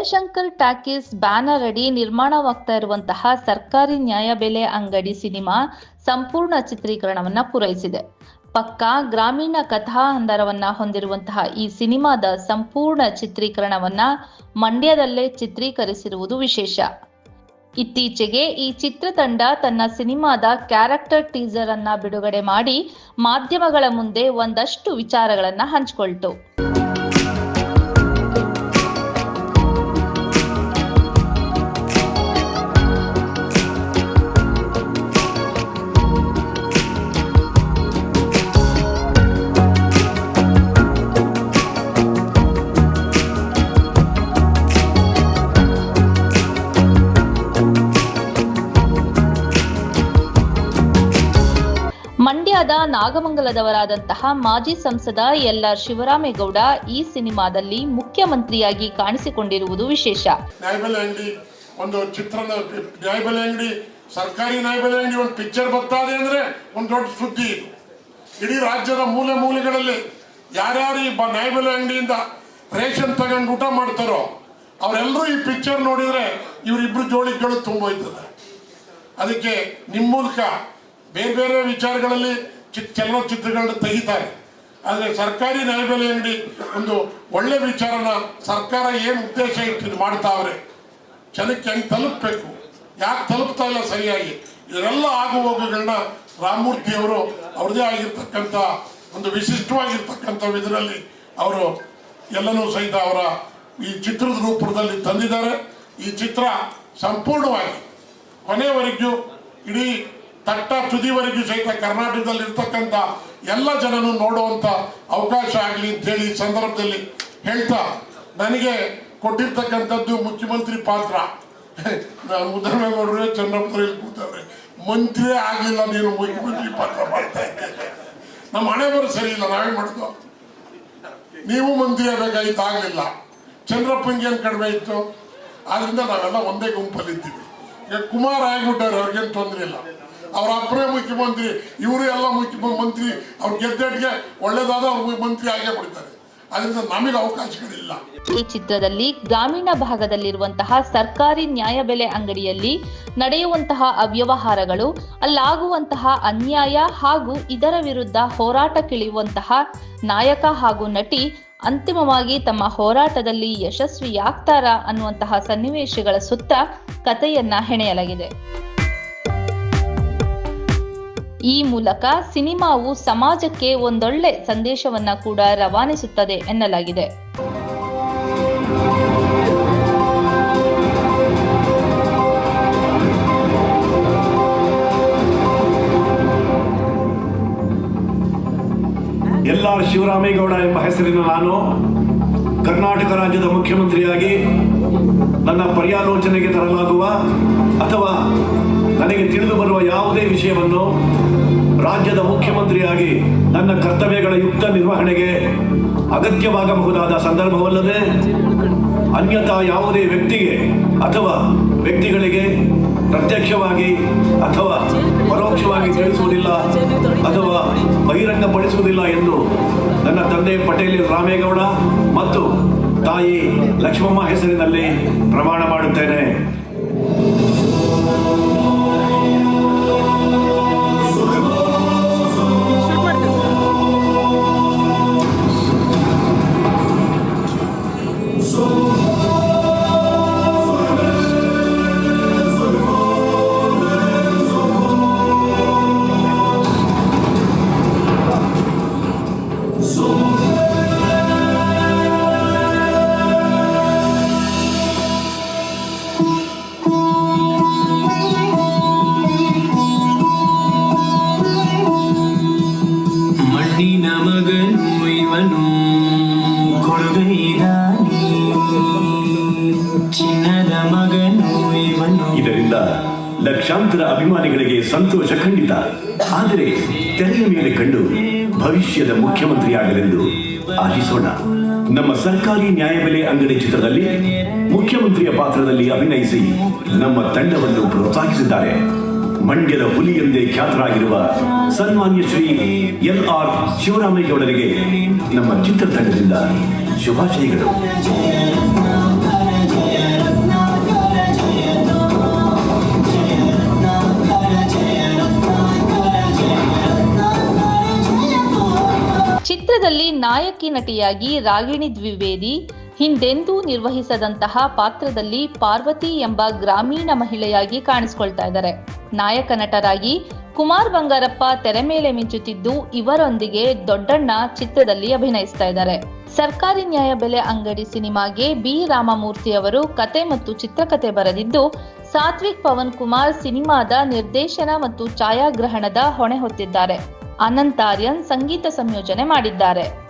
Jaishankar talkies banner ಅಡಿ ನಿರ್ಮಾಣವಾಗ್ತಾ ಇರುವಂತಹ ಸರ್ಕಾರಿ ನ್ಯಾಯಬೆಲೆ ಅಂಗಡಿ ಸಿನಿಮಾ ಸಂಪೂರ್ಣ ಚಿತ್ರೀಕರಣವನ್ನ ಪೂರೈಸಿದೆ. ಪಕ್ಕಾ ಗ್ರಾಮೀಣ ಕಥಾ ಹಂದರವನ್ನ ಹೊಂದಿರುವಂತಹ ಈ ಸಿನಿಮಾದ ಸಂಪೂರ್ಣ ಚಿತ್ರೀಕರಣವನ್ನ ಮಂಡ್ಯದಲ್ಲೇ ಚಿತ್ರೀಕರಿಸಿರುವುದು ವಿಶೇಷ. ಇತ್ತೀಚೆಗೆ ಈ ಚಿತ್ರತಂಡ ತನ್ನ ಸಿನಿಮಾದ ಕ್ಯಾರೆಕ್ಟರ್ ಟೀಸರ್ ಅನ್ನ ಬಿಡುಗಡೆ ಮಾಡಿ ಮಾಧ್ಯಮಗಳ ಮುಂದೆ ಒಂದಷ್ಟು ವಿಚಾರಗಳನ್ನ ಹಂಚಿಕೊಳ್ತು. ಮಂಡ್ಯದ ನಾಗಮಂಗಲದವರಾದಂತಹ ಮಾಜಿ ಸಂಸದ ಎಲ್ ಆರ್ ಶಿವರಾಮೇಗೌಡ ಈ ಸಿನಿಮಾದಲ್ಲಿ ಮುಖ್ಯಮಂತ್ರಿಯಾಗಿ ಕಾಣಿಸಿಕೊಂಡಿರುವುದು ವಿಶೇಷ. ಒಂದು ಚಿತ್ರದ ನ್ಯಾಯಬೆಲೆ ಅಂಗಡಿ, ಸರ್ಕಾರಿ ನ್ಯಾಯಬೆಲೆ ಅಂಗಡಿ ಒಂದು ಪಿಕ್ಚರ್ ಬರ್ತಾದೆ ಅಂದ್ರೆ ಒಂದು ದೊಡ್ಡ ಸುದ್ದಿ ಇದು. ಇಡೀ ರಾಜ್ಯದ ಮೂಲೆ ಮೂಲೆಗಳಲ್ಲಿ ಯಾರ್ಯಾರು ಈ ನ್ಯಾಯಬೆಲೆ ಅಂಗಡಿಯಿಂದ ರೇಷನ್ ತಗೊಂಡು ಊಟ ಮಾಡ್ತಾರೋ, ಅವರೆಲ್ಲರೂ ಈ ಪಿಕ್ಚರ್ ನೋಡಿದ್ರೆ ಇವರಿಬ್ರು ಜೋಳಿಗಳು ತುಂಬೋಯ್ತದೆ. ಅದಕ್ಕೆ ನಿಮ್ಮ ಮೂಲಕ ಬೇರೆ ಬೇರೆ ವಿಚಾರಗಳಲ್ಲಿ ಚಲನಚಿತ್ರಗಳನ್ನ ತೆಗಿತಾರೆ. ಆದರೆ ಸರ್ಕಾರಿ ನೆಲೆಬೆಲೆಯಲ್ಲಿ ಒಂದು ಒಳ್ಳೆ ವಿಚಾರನ ಸರ್ಕಾರ ಏನು ಉದ್ದೇಶ ಇಟ್ಟಿದ್ದು ಮಾಡ್ತಾವ್ರೆ? ಜನಕ್ಕೆ ಹೆಂಗೆ ತಲುಪಬೇಕು? ಯಾಕೆ ತಲುಪ್ತಾ ಇಲ್ಲ ಸರಿಯಾಗಿ? ಇದರೆಲ್ಲ ಆಗು ಹೋಗುಗಳನ್ನ ರಾಮಮೂರ್ತಿ ಅವರು ಅವ್ರದೇ ಆಗಿರ್ತಕ್ಕಂಥ ಒಂದು ವಿಶಿಷ್ಟವಾಗಿರ್ತಕ್ಕಂಥ ಇದರಲ್ಲಿ ಅವರು ಎಲ್ಲನೂ ಸಹಿತ ಅವರ ಈ ಚಿತ್ರದ ರೂಪದಲ್ಲಿ ತಂದಿದ್ದಾರೆ. ಈ ಚಿತ್ರ ಸಂಪೂರ್ಣವಾಗಿ ಕೊನೆಯವರೆಗೂ ಇಡೀ ತಟ್ಟ ತುದಿವರೆಗೂ ಸಹಿತ ಕರ್ನಾಟಕದಲ್ಲಿ ಇರ್ತಕ್ಕಂಥ ಎಲ್ಲ ಜನನು ನೋಡುವಂತ ಅವಕಾಶ ಆಗಲಿ ಅಂತೇಳಿ ಈ ಸಂದರ್ಭದಲ್ಲಿ ಹೇಳ್ತಾ ನನಗೆ ಕೊಟ್ಟಿರ್ತಕ್ಕಂಥದ್ದು ಮುಖ್ಯಮಂತ್ರಿ ಪಾತ್ರ. ನಾನು ಮುದ್ದಮೇಗೌಡರು ಚಂದ್ರಪ್ಪರಲ್ಲಿ ಕೂತವ್ರೆ. ಮಂತ್ರಿಯೇ ಆಗಲಿಲ್ಲ ನೀನು ಮುಖ್ಯಮಂತ್ರಿ ಪಾತ್ರ ಮಾಡ್ತಾ ಇದ್ದೇನೆ. ನಮ್ಮ ಹಣೆ ಬರೋ ಸರಿ ಇಲ್ಲ, ನಾವೇ ಮಾಡೋದು ನೀವು ಮಂತ್ರಿ ಆಗಬೇಕಾಗಿತ್ತು, ಆಗಲಿಲ್ಲ. ಚಂದ್ರಪ್ಪಂಗೆ ಏನು ಕಡಿಮೆ ಇತ್ತು? ಆದ್ರಿಂದ ನಾವೆಲ್ಲ ಒಂದೇ ಗುಂಪಲ್ಲಿದ್ದೀವಿ. ಈಗ ಕುಮಾರ್ ಆಗಿಬಿಟ್ಟವ್ರೆ, ಅವ್ರಿಗೇನು ತೊಂದರೆ ಇಲ್ಲ. ಅವ್ರ ಅಪ್ಪರೇ ಮುಖ್ಯಮಂತ್ರಿ, ಇವರು ಎಲ್ಲ ಮುಖ್ಯಮಂತ್ರಿ, ಅವ್ರ ಗೆದ್ದೆಟ್ಗೆ ಒಳ್ಳೇದಾದ ಅವ್ರ ಮಂತ್ರಿ ಆಗೇ ಬಿಡ್ತಾರೆ. ಅದರಿಂದ ನಮಗೆ ಅವಕಾಶಗಳಿಲ್ಲ. ಈ ಚಿತ್ರದಲ್ಲಿ ಗ್ರಾಮೀಣ ಭಾಗದಲ್ಲಿರುವಂತಹ ಸರ್ಕಾರಿ ನ್ಯಾಯಬೆಲೆ ಅಂಗಡಿಯಲ್ಲಿ ನಡೆಯುವಂತಹ ಅವ್ಯವಹಾರಗಳು, ಅಲ್ಲಾಗುವಂತಹ ಅನ್ಯಾಯ ಹಾಗೂ ಇದರ ವಿರುದ್ಧ ಹೋರಾಟಕ್ಕಿಳಿಯುವಂತಹ ನಾಯಕ ಹಾಗೂ ನಟಿ ಅಂತಿಮವಾಗಿ ತಮ್ಮ ಹೋರಾಟದಲ್ಲಿ ಯಶಸ್ವಿಯಾಗ್ತಾರಾ ಅನ್ನುವಂತಹ ಸನ್ನಿವೇಶಗಳ ಸುತ್ತ ಕಥೆಯನ್ನ ಹೆಣೆಯಲಾಗಿದೆ. ಈ ಮೂಲಕ ಸಿನಿಮಾವು ಸಮಾಜಕ್ಕೆ ಒಂದೊಳ್ಳೆ ಸಂದೇಶವನ್ನ ಕೂಡ ರವಾನಿಸುತ್ತದೆ ಎನ್ನಲಾಗಿದೆ. ಎಲ್ಲ ಶಿವರಾಮೇಗೌಡ ಎಂಬ ಹೆಸರಿನ ನಾನು ಕರ್ನಾಟಕ ರಾಜ್ಯದ ಮುಖ್ಯಮಂತ್ರಿಯಾಗಿ ನನ್ನ ಪರ್ಯಾಲೋಚನೆಗೆ ತರಲಾಗುವ ಅಥವಾ ನನಗೆ ತಿಳಿದು ಬರುವ ಯಾವುದೇ ವಿಷಯವನ್ನು ರಾಜ್ಯದ ಮುಖ್ಯಮಂತ್ರಿಯಾಗಿ ನನ್ನ ಕರ್ತವ್ಯಗಳ ಯುಕ್ತ ನಿರ್ವಹಣೆಗೆ ಅಗತ್ಯವಾಗಬಹುದಾದ ಸಂದರ್ಭವಲ್ಲದೆ ಅನ್ಯತಾ ಯಾವುದೇ ವ್ಯಕ್ತಿಗೆ ಅಥವಾ ವ್ಯಕ್ತಿಗಳಿಗೆ ಪ್ರತ್ಯಕ್ಷವಾಗಿ ಅಥವಾ ಪರೋಕ್ಷವಾಗಿ ತಿಳಿಸುವುದಿಲ್ಲ ಅಥವಾ ಬಹಿರಂಗಪಡಿಸುವುದಿಲ್ಲ ಎಂದು ನನ್ನ ತಂದೆ ಪಟೇಲ್ ರಾಮೇಗೌಡ ಮತ್ತು ತಾಯಿ ಲಕ್ಷ್ಮಮ್ಮ ಹೆಸರಿನಲ್ಲಿ ಪ್ರಮಾಣ ಮಾಡುತ್ತೇನೆ. ಇದರಿಂದ ಲಕ್ಷಾಂತರ ಅಭಿಮಾನಿಗಳಿಗೆ ಸಂತೋಷ ಖಂಡಿತ. ಆದರೆ ತೆರೆಯ ಮೇಲೆ ಕಂಡು ಭವಿಷ್ಯದ ಮುಖ್ಯಮಂತ್ರಿಯಾಗಲೆಂದು ಆಶಿಸೋಣ. ನಮ್ಮ ಸರ್ಕಾರಿ ನ್ಯಾಯಬೆಲೆ ಅಂಗಡಿ ಚಿತ್ರದಲ್ಲಿ ಮುಖ್ಯಮಂತ್ರಿಯ ಪಾತ್ರದಲ್ಲಿ ಅಭಿನಯಿಸಿ ನಮ್ಮ ತಂಡವನ್ನು ಪ್ರೋತ್ಸಾಹಿಸಿದ್ದಾರೆ. ಮಂಡ್ಯದ ಹುಲಿ ಎಂದೇ ಖ್ಯಾತರಾಗಿರುವ ಸನ್ಮಾನ್ಯ ಶ್ರೀ ಎಲ್ ಆರ್ ಶಿವರಾಮೇಗೌಡರಿಗೆ ನಮ್ಮ ಚಿತ್ರತಂಡದಿಂದ ಶುಭಾಶಯಗಳು. ನಾಯಕಿ ನಟಿಯಾಗಿ ರಾಗಿಣಿ ದ್ವಿವೇದಿ ಹಿಂದೆಂದೂ ನಿರ್ವಹಿಸದಂತಹ ಪಾತ್ರದಲ್ಲಿ ಪಾರ್ವತಿ ಎಂಬ ಗ್ರಾಮೀಣ ಮಹಿಳೆಯಾಗಿ ಕಾಣಿಸಿಕೊಳ್ತಾ ಇದ್ದಾರೆ. ನಾಯಕ ನಟರಾಗಿ ಕುಮಾರ್ ಬಂಗಾರಪ್ಪ ತೆರೆ ಮೇಲೆ ಮಿಂಚುತ್ತಿದ್ದು ಇವರೊಂದಿಗೆ ದೊಡ್ಡಣ್ಣ ಚಿತ್ರದಲ್ಲಿ ಅಭಿನಯಿಸ್ತಾ ಇದ್ದಾರೆ. ಸರ್ಕಾರಿ ನ್ಯಾಯಬೆಲೆ ಅಂಗಡಿ ಸಿನಿಮಾಗೆ ಬಿ. ರಾಮಮೂರ್ತಿ ಅವರು ಕತೆ ಮತ್ತು ಚಿತ್ರಕಥೆ ಬರೆದಿದ್ದು, ಸಾತ್ವಿಕ್ ಪವನ್ ಕುಮಾರ್ ಸಿನಿಮಾದ ನಿರ್ದೇಶನ ಮತ್ತು ಛಾಯಾಗ್ರಹಣದ ಹೊಣೆ ಹೊತ್ತಿದ್ದಾರೆ. ಅನಂತ್ ಆರ್ಯನ್ ಸಂಗೀತ ಸಂಯೋಜನೆ ಮಾಡಿದ್ದಾರೆ.